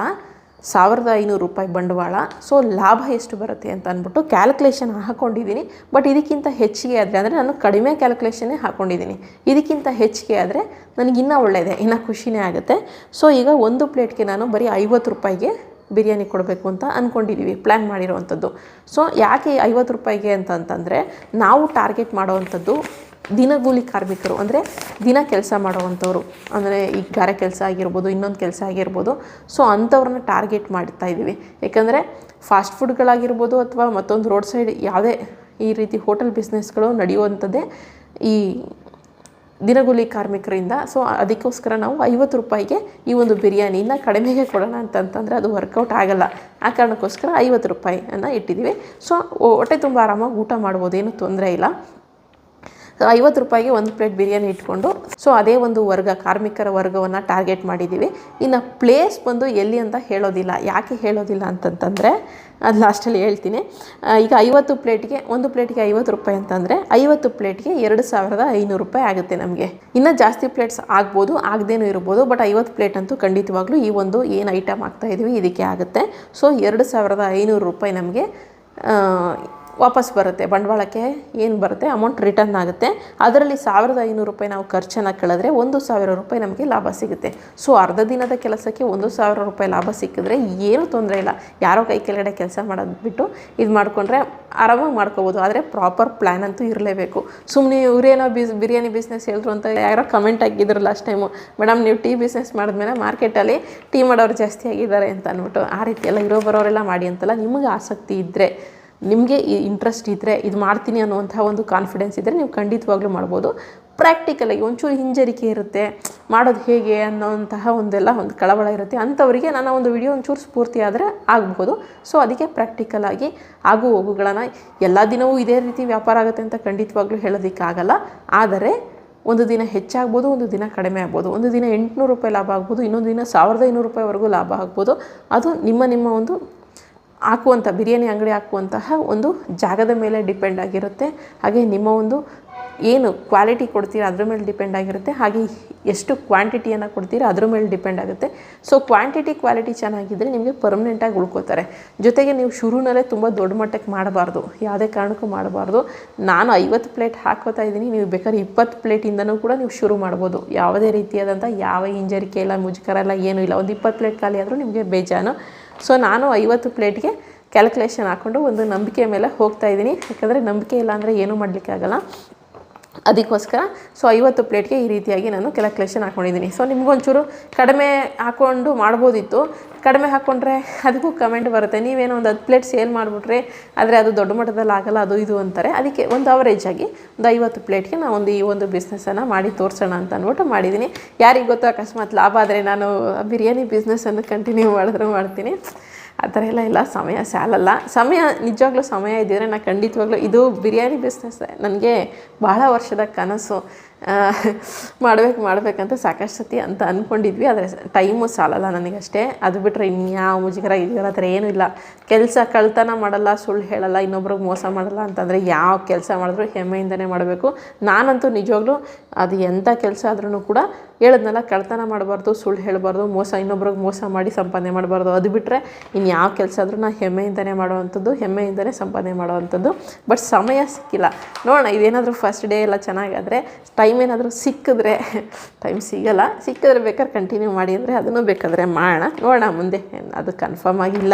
S1: ಸಾವಿರದ ಐನೂರು ರೂಪಾಯಿ ಬಂಡವಾಳ. ಸೊ ಲಾಭ ಎಷ್ಟು ಬರುತ್ತೆ ಅಂತ ಅಂದ್ಬಿಟ್ಟು ಕ್ಯಾಲ್ಕುಲೇಷನ್ ಹಾಕ್ಕೊಂಡಿದ್ದೀನಿ ಬಟ್ ಇದಕ್ಕಿಂತ ಹೆಚ್ಚಿಗೆ ಆದರೆ, ಅಂದರೆ ನಾನು ಕಡಿಮೆ ಕ್ಯಾಲ್ಕುಲೇಷನ್ನೇ ಹಾಕ್ಕೊಂಡಿದ್ದೀನಿ ಇದಕ್ಕಿಂತ ಹೆಚ್ಚಿಗೆ ಆದರೆ ನನಗೆ ಇನ್ನೂ ಒಳ್ಳೆಯದೇ ಇನ್ನೂ ಖುಷಿನೇ ಆಗುತ್ತೆ. ಸೊ ಈಗ ಒಂದು ಪ್ಲೇಟ್ಗೆ ನಾನು ಬರೀ ಐವತ್ತು ರೂಪಾಯಿಗೆ ಬಿರಿಯಾನಿ ಕೊಡಬೇಕು ಅಂತ ಅಂದ್ಕೊಂಡಿದ್ದೀವಿ ಪ್ಲ್ಯಾನ್ ಮಾಡಿರೋವಂಥದ್ದು. ಸೊ ಯಾಕೆ ಐವತ್ತು ರೂಪಾಯಿಗೆ ಅಂತಂತಂದರೆ ನಾವು ಟಾರ್ಗೆಟ್ ಮಾಡೋವಂಥದ್ದು ದಿನಗೂಲಿ ಕಾರ್ಮಿಕರು, ಅಂದರೆ ದಿನ ಕೆಲಸ ಮಾಡೋವಂಥವ್ರು, ಅಂದರೆ ಈ ಗಾರೆ ಕೆಲಸ ಆಗಿರ್ಬೋದು, ಇನ್ನೊಂದು ಕೆಲಸ ಆಗಿರ್ಬೋದು, ಸೊ ಅಂಥವ್ರನ್ನ ಟಾರ್ಗೆಟ್ ಮಾಡ್ತಾ ಇದ್ದೀವಿ. ಯಾಕಂದರೆ ಫಾಸ್ಟ್ ಫುಡ್ಗಳಾಗಿರ್ಬೋದು ಅಥವಾ ಮತ್ತೊಂದು ರೋಡ್ ಸೈಡ್ ಯಾವುದೇ ಈ ರೀತಿ ಹೋಟೆಲ್ ಬಿಸ್ನೆಸ್ಗಳು ನಡೆಯುವಂಥದ್ದೇ ಈ ದಿನಗೂಲಿ ಕಾರ್ಮಿಕರಿಂದ. ಸೊ ಅದಕ್ಕೋಸ್ಕರ ನಾವು ಐವತ್ತು ರೂಪಾಯಿಗೆ ಈ ಒಂದು ಬಿರಿಯಾನಿನ ಕಡಿಮೆಗೆ ಕೊಡೋಣ ಅಂತಂತಂದರೆ ಅದು ವರ್ಕೌಟ್ ಆಗಲ್ಲ. ಆ ಕಾರಣಕ್ಕೋಸ್ಕರ ಐವತ್ತು ರೂಪಾಯಿಯನ್ನು ಇಟ್ಟಿದ್ದೀವಿ. ಸೊ ಹೊಟ್ಟೆ ತುಂಬ ಆರಾಮಾಗಿ ಊಟ ಮಾಡ್ಬೋದು, ಏನೂ ತೊಂದರೆ ಇಲ್ಲ. ಐವತ್ತು ರೂಪಾಯಿಗೆ ಒಂದು ಪ್ಲೇಟ್ ಬಿರಿಯಾನಿ ಇಟ್ಕೊಂಡು, ಸೊ ಅದೇ ಒಂದು ವರ್ಗ, ಕಾರ್ಮಿಕರ ವರ್ಗವನ್ನು ಟಾರ್ಗೆಟ್ ಮಾಡಿದ್ದೀವಿ ಇನ್ನು ಪ್ಲೇಸ್ ಬಂದು ಎಲ್ಲಿ ಅಂತ ಹೇಳೋದಿಲ್ಲ. ಯಾಕೆ ಹೇಳೋದಿಲ್ಲ ಅಂತಂತಂದರೆ, ಅದು ಲಾಸ್ಟಲ್ಲಿ ಹೇಳ್ತೀನಿ. ಈಗ ಐವತ್ತು ಪ್ಲೇಟ್ಗೆ ಒಂದು ಪ್ಲೇಟ್ಗೆ ಐವತ್ತು ರೂಪಾಯಿ ಅಂತಂದರೆ, ಐವತ್ತು ಪ್ಲೇಟ್ಗೆ ಎರಡು ಸಾವಿರದ ಐನೂರು ರೂಪಾಯಿ ಆಗುತ್ತೆ ನಮಗೆ. ಇನ್ನು ಜಾಸ್ತಿ ಪ್ಲೇಟ್ಸ್ ಆಗ್ಬೋದು, ಆಗದೇನೂ ಇರ್ಬೋದು ಬಟ್ ಐವತ್ತು ಪ್ಲೇಟ್ ಅಂತೂ ಖಂಡಿತವಾಗ್ಲೂ ಈ ಒಂದು ಏನು ಐಟಮ್ ಆಗ್ತಾ ಇದಕ್ಕೆ ಆಗುತ್ತೆ. ಸೊ ಎರಡು ಸಾವಿರದ ಐನೂರು ರೂಪಾಯಿ ನಮಗೆ ವಾಪಸ್ ಬರುತ್ತೆ, ಬಂಡವಾಳಕ್ಕೆ ಏನು ಬರುತ್ತೆ ಅಮೌಂಟ್ ರಿಟರ್ನ್ ಆಗುತ್ತೆ. ಅದರಲ್ಲಿ ಸಾವಿರದ ಐನೂರು ರೂಪಾಯಿ ನಾವು ಖರ್ಚನ್ನು ಕಳೆದ್ರೆ ಒಂದು ಸಾವಿರ ರೂಪಾಯಿ ನಮಗೆ ಲಾಭ ಸಿಗುತ್ತೆ. ಸೊ ಅರ್ಧ ದಿನದ ಕೆಲಸಕ್ಕೆ ಒಂದು ಸಾವಿರ ರೂಪಾಯಿ ಲಾಭ ಸಿಕ್ಕಿದ್ರೆ ಏನೂ ತೊಂದರೆ ಇಲ್ಲ. ಯಾರೋ ಕೈ ಕೆಳಗಡೆ ಕೆಲಸ ಮಾಡೋದು ಬಿಟ್ಟು ಇದು ಮಾಡಿಕೊಂಡ್ರೆ ಆರಾಮಾಗಿ ಮಾಡ್ಕೋಬೋದು. ಆದರೆ ಪ್ರಾಪರ್ ಪ್ಲ್ಯಾನ್ ಅಂತೂ ಇರಲೇಬೇಕು. ಸುಮ್ಮನೆ ಇವರೇನೋ ಬಿಸ್, ಬಿರಿಯಾನಿ ಬಿಸ್ನೆಸ್ ಹೇಳಿದ್ರು ಅಂತ ಯಾರೋ ಕಮೆಂಟ್ ಹಾಕಿದ್ರು ಲಾಸ್ಟ್ ಟೈಮು ಮೇಡಮ್ ನೀವು ಟೀ ಬಿಸ್ನೆಸ್ ಮಾಡಿದ್ಮೇಲೆ ಮಾರ್ಕೆಟಲ್ಲಿ ಟೀ ಮಾಡೋರು ಜಾಸ್ತಿ ಆಗಿದ್ದಾರೆ ಅಂತ ಅಂದ್ಬಿಟ್ಟು, ಆ ರೀತಿ ಎಲ್ಲ ಇರೋ ಬರೋರೆಲ್ಲ ಮಾಡಿ ಅಂತಲ್ಲ, ನಿಮಗೆ ಆಸಕ್ತಿ ಇದ್ದರೆ ನಿಮಗೆ ಈ ಇಂಟ್ರೆಸ್ಟ್ ಇದ್ದರೆ ಇದು ಮಾಡ್ತೀನಿ ಅನ್ನುವಂಥ ಒಂದು ಕಾನ್ಫಿಡೆನ್ಸ್ ಇದ್ದರೆ ನೀವು ಖಂಡಿತವಾಗ್ಲೂ ಮಾಡ್ಬೋದು. ಪ್ರಾಕ್ಟಿಕಲಾಗಿ ಒಂಚೂರು ಹಿಂಜರಿಕೆ ಇರುತ್ತೆ. ಮಾಡೋದು ಹೇಗೆ ಅನ್ನೋಂತಹ ಒಂದೆಲ್ಲ ಒಂದು ಕಳವಳ ಇರುತ್ತೆ. ಅಂಥವರಿಗೆ ನನ್ನ ಒಂದು ವಿಡಿಯೋ ಒಂಚೂರು ಸ್ಫೂರ್ತಿ ಆದರೆ ಆಗಬಹುದು. ಸೊ ಅದಕ್ಕೆ ಪ್ರಾಕ್ಟಿಕಲಾಗಿ ಆಗು ಹೋಗುಗಳನ್ನು ಎಲ್ಲ ದಿನವೂ ಇದೇ ರೀತಿ ವ್ಯಾಪಾರ ಆಗುತ್ತೆ ಅಂತ ಖಂಡಿತವಾಗ್ಲೂ ಹೇಳೋದಕ್ಕಾಗಲ್ಲ. ಆದರೆ, ಒಂದು ದಿನ ಹೆಚ್ಚಾಗ್ಬೋದು, ಒಂದು ದಿನ ಕಡಿಮೆ ಆಗ್ಬೋದು. ಒಂದು ದಿನ ಎಂಟುನೂರು ರೂಪಾಯಿ ಲಾಭ ಆಗ್ಬೋದು, ಇನ್ನೊಂದು ದಿನ ಸಾವಿರದ ಐನೂರು ರೂಪಾಯಿವರೆಗೂ ಲಾಭ ಆಗ್ಬೋದು. ಅದು ನಿಮ್ಮ ನಿಮ್ಮ ಒಂದು ಹಾಕುವಂಥ, ಬಿರಿಯಾನಿ ಅಂಗಡಿ ಹಾಕುವಂತಹ ಒಂದು ಜಾಗದ ಮೇಲೆ ಡಿಪೆಂಡ್ ಆಗಿರುತ್ತೆ. ಹಾಗೆ ನಿಮ್ಮ ಒಂದು ಏನು ಕ್ವಾಲಿಟಿ ಕೊಡ್ತೀರಾ ಅದ್ರ ಮೇಲೆ ಡಿಪೆಂಡ್ ಆಗಿರುತ್ತೆ. ಹಾಗೆ ಎಷ್ಟು ಕ್ವಾಂಟಿಟಿಯನ್ನು ಕೊಡ್ತೀರಾ ಅದ್ರ ಮೇಲೆ ಡಿಪೆಂಡ್ ಆಗುತ್ತೆ. ಸೊ, ಕ್ವಾಂಟಿಟಿ, ಕ್ವಾಲಿಟಿ ಚೆನ್ನಾಗಿದ್ದರೆ ನಿಮಗೆ ಪರ್ಮನೆಂಟಾಗಿ ಉಳ್ಕೋತಾರೆ. ಜೊತೆಗೆ ನೀವು ಶುರುನಲ್ಲೇ ತುಂಬ ದೊಡ್ಡ ಮಟ್ಟಕ್ಕೆ ಮಾಡಬಾರ್ದು. ಯಾವುದೇ ಕಾರಣಕ್ಕೂ ಮಾಡಬಾರ್ದು. ನಾನು ಐವತ್ತು ಪ್ಲೇಟ್ ಹಾಕೋತಾ ಇದ್ದೀನಿ. ನೀವು ಬೇಕಾದ್ರೆ ಇಪ್ಪತ್ತು ಪ್ಲೇಟಿಂದನೂ ಕೂಡ ನೀವು ಶುರು ಮಾಡ್ಬೋದು. ಯಾವುದೇ ರೀತಿಯಾದಂಥ ಯಾವ ಹಿಂಜರಿಕೆ ಇಲ್ಲ, ಮುಜುಗರ ಇಲ್ಲ, ಏನೂ ಇಲ್ಲ. ಒಂದು ಇಪ್ಪತ್ತು ಪ್ಲೇಟ್ ಖಾಲಿ ಆದರೂ ನಿಮಗೆ ಬೇಜಾನು. ಸೊ ನಾನು ಐವತ್ತು ಪ್ಲೇಟ್ಗೆ ಕ್ಯಾಲ್ಕುಲೇಷನ್ ಹಾಕ್ಕೊಂಡು ಒಂದು ನಂಬಿಕೆ ಮೇಲೆ ಹೋಗ್ತಾ ಇದ್ದೀನಿ. ಯಾಕಂದರೆ ನಂಬಿಕೆ ಇಲ್ಲ ಅಂದರೆ ಏನೂ ಮಾಡಲಿಕ್ಕಾಗಲ್ಲ ಅದಕ್ಕೋಸ್ಕರ ಸೊ ಐವತ್ತು ಪ್ಲೇಟ್ಗೆ ಈ ರೀತಿಯಾಗಿ ನಾನು ಕ್ಯಾಲ್ಕುಲೇಷನ್ ಹಾಕ್ಕೊಂಡಿದ್ದೀನಿ. ಸೊ ನಿಮ್ಗೊಂಚೂರು ಕಡಿಮೆ ಹಾಕ್ಕೊಂಡು ಮಾಡ್ಬೋದಿತ್ತು. ಕಡಿಮೆ ಹಾಕ್ಕೊಂಡ್ರೆ ಅದಕ್ಕೂ ಕಮೆಂಟ್ ಬರುತ್ತೆ. ನೀವೇನೋ ಒಂದು ಹತ್ತು ಪ್ಲೇಟ್ ಸೇಲ್ ಮಾಡಿಬಿಟ್ರೆ ಆದರೆ ಅದು ದೊಡ್ಡ ಮಟ್ಟದಲ್ಲಿ ಆಗಲ್ಲ, ಅದು ಇದು ಅಂತಾರೆ. ಅದಕ್ಕೆ ಒಂದು ಅವರೇಜ್ ಆಗಿ ಒಂದು ಐವತ್ತು ಪ್ಲೇಟ್ಗೆ ನಾನು ಒಂದು ಈ ಒಂದು ಬಿಸ್ನೆಸ್ಸನ್ನು ಮಾಡಿ ತೋರಿಸೋಣ ಅಂತ ಅಂದ್ಬಿಟ್ಟು ಮಾಡಿದ್ದೀನಿ. ಯಾರಿಗೆ ಗೊತ್ತೋ ಅಕಸ್ಮಾತ್ ಲಾಭ ಆದರೆ ನಾನು ಬಿರಿಯಾನಿ ಬಿಸ್ನೆಸ್ಸನ್ನು ಕಂಟಿನ್ಯೂ ಮಾಡಿದ್ರೂ ಮಾಡ್ತೀನಿ. ಆ ಥರ ಎಲ್ಲ ಇಲ್ಲ. ಸಮಯ ಸಾಲಲ್ಲ ಸಮಯ ನಿಜವಾಗ್ಲೂ ಸಮಯ ಇದ್ದಿದ್ರೆ ನಾನು ಖಂಡಿತವಾಗ್ಲೂ ಇದು ಬಿರಿಯಾನಿ ಬಿಸ್ನೆಸ್ ನನಗೆ ಬಹಳ ವರ್ಷದ ಕನಸು. ಮಾಡಬೇಕು, ಮಾಡಬೇಕಂತ ಸಾಕಷ್ಟು ಸತಿ ಅಂತ ಅಂದ್ಕೊಂಡಿದ್ವಿ ಆದರೆ ಟೈಮು ಸಾಲಲ್ಲ ನನಗಷ್ಟೇ. ಅದು ಬಿಟ್ಟರೆ ಇನ್ಯಾವ ಮುಜುಗರ ಗಿಜುಗರ ಆ ಥರ ಏನೂ ಇಲ್ಲ. ಕೆಲಸ ಕಳ್ತನ ಮಾಡಲ್ಲ, ಸುಳ್ಳು ಹೇಳಲ್ಲ, ಇನ್ನೊಬ್ರಿಗೆ ಮೋಸ ಮಾಡಲ್ಲ ಅಂತಂದರೆ ಯಾವ ಕೆಲಸ ಮಾಡಿದ್ರು ಹೆಮ್ಮೆಯಿಂದನೇ ಮಾಡಬೇಕು. ನಾನಂತೂ ನಿಜವಾಗ್ಲೂ ಅದು ಎಂಥ ಕೆಲಸ ಆದ್ರೂ ಕೂಡ ಹೇಳಿದ್ನಲ್ಲ, ಕಳ್ತನ ಮಾಡಬಾರ್ದು, ಸುಳ್ಳು ಹೇಳಬಾರ್ದು, ಮೋಸ, ಇನ್ನೊಬ್ರಿಗೆ ಮೋಸ ಮಾಡಿ ಸಂಪಾದನೆ ಮಾಡಬಾರ್ದು. ಅದು ಬಿಟ್ಟರೆ ಇನ್ನು ಕೆಲಸ ಆದರೂ ನಾನು ಹೆಮ್ಮೆಯಿಂದನೇ ಮಾಡುವಂಥದ್ದು, ಹೆಮ್ಮೆಯಿಂದನೇ ಸಂಪಾದನೆ ಮಾಡುವಂಥದ್ದು. ಬಟ್ ಸಮಯ ಸಿಕ್ಕಿಲ್ಲ. ನೋಡೋಣ, ಇದೇನಾದರೂ ಫಸ್ಟ್ ಡೇ ಎಲ್ಲ ಚೆನ್ನಾಗಾದರೆ ಟೈಮ್ ಏನಾದರೂ ಸಿಕ್ಕಿದ್ರೆ ಟೈಮ್ ಸಿಗಲ್ಲ. ಸಿಕ್ಕಿದ್ರೆ ಬೇಕಾದ್ರೆ ಕಂಟಿನ್ಯೂ ಮಾಡಿ ಅಂದರೆ ಅದನ್ನು ಬೇಕಾದರೆ ಮಾಡೋಣ. ನೋಡೋಣ ಮುಂದೆ. ಅದು ಕನ್ಫರ್ಮ್ ಆಗಿಲ್ಲ.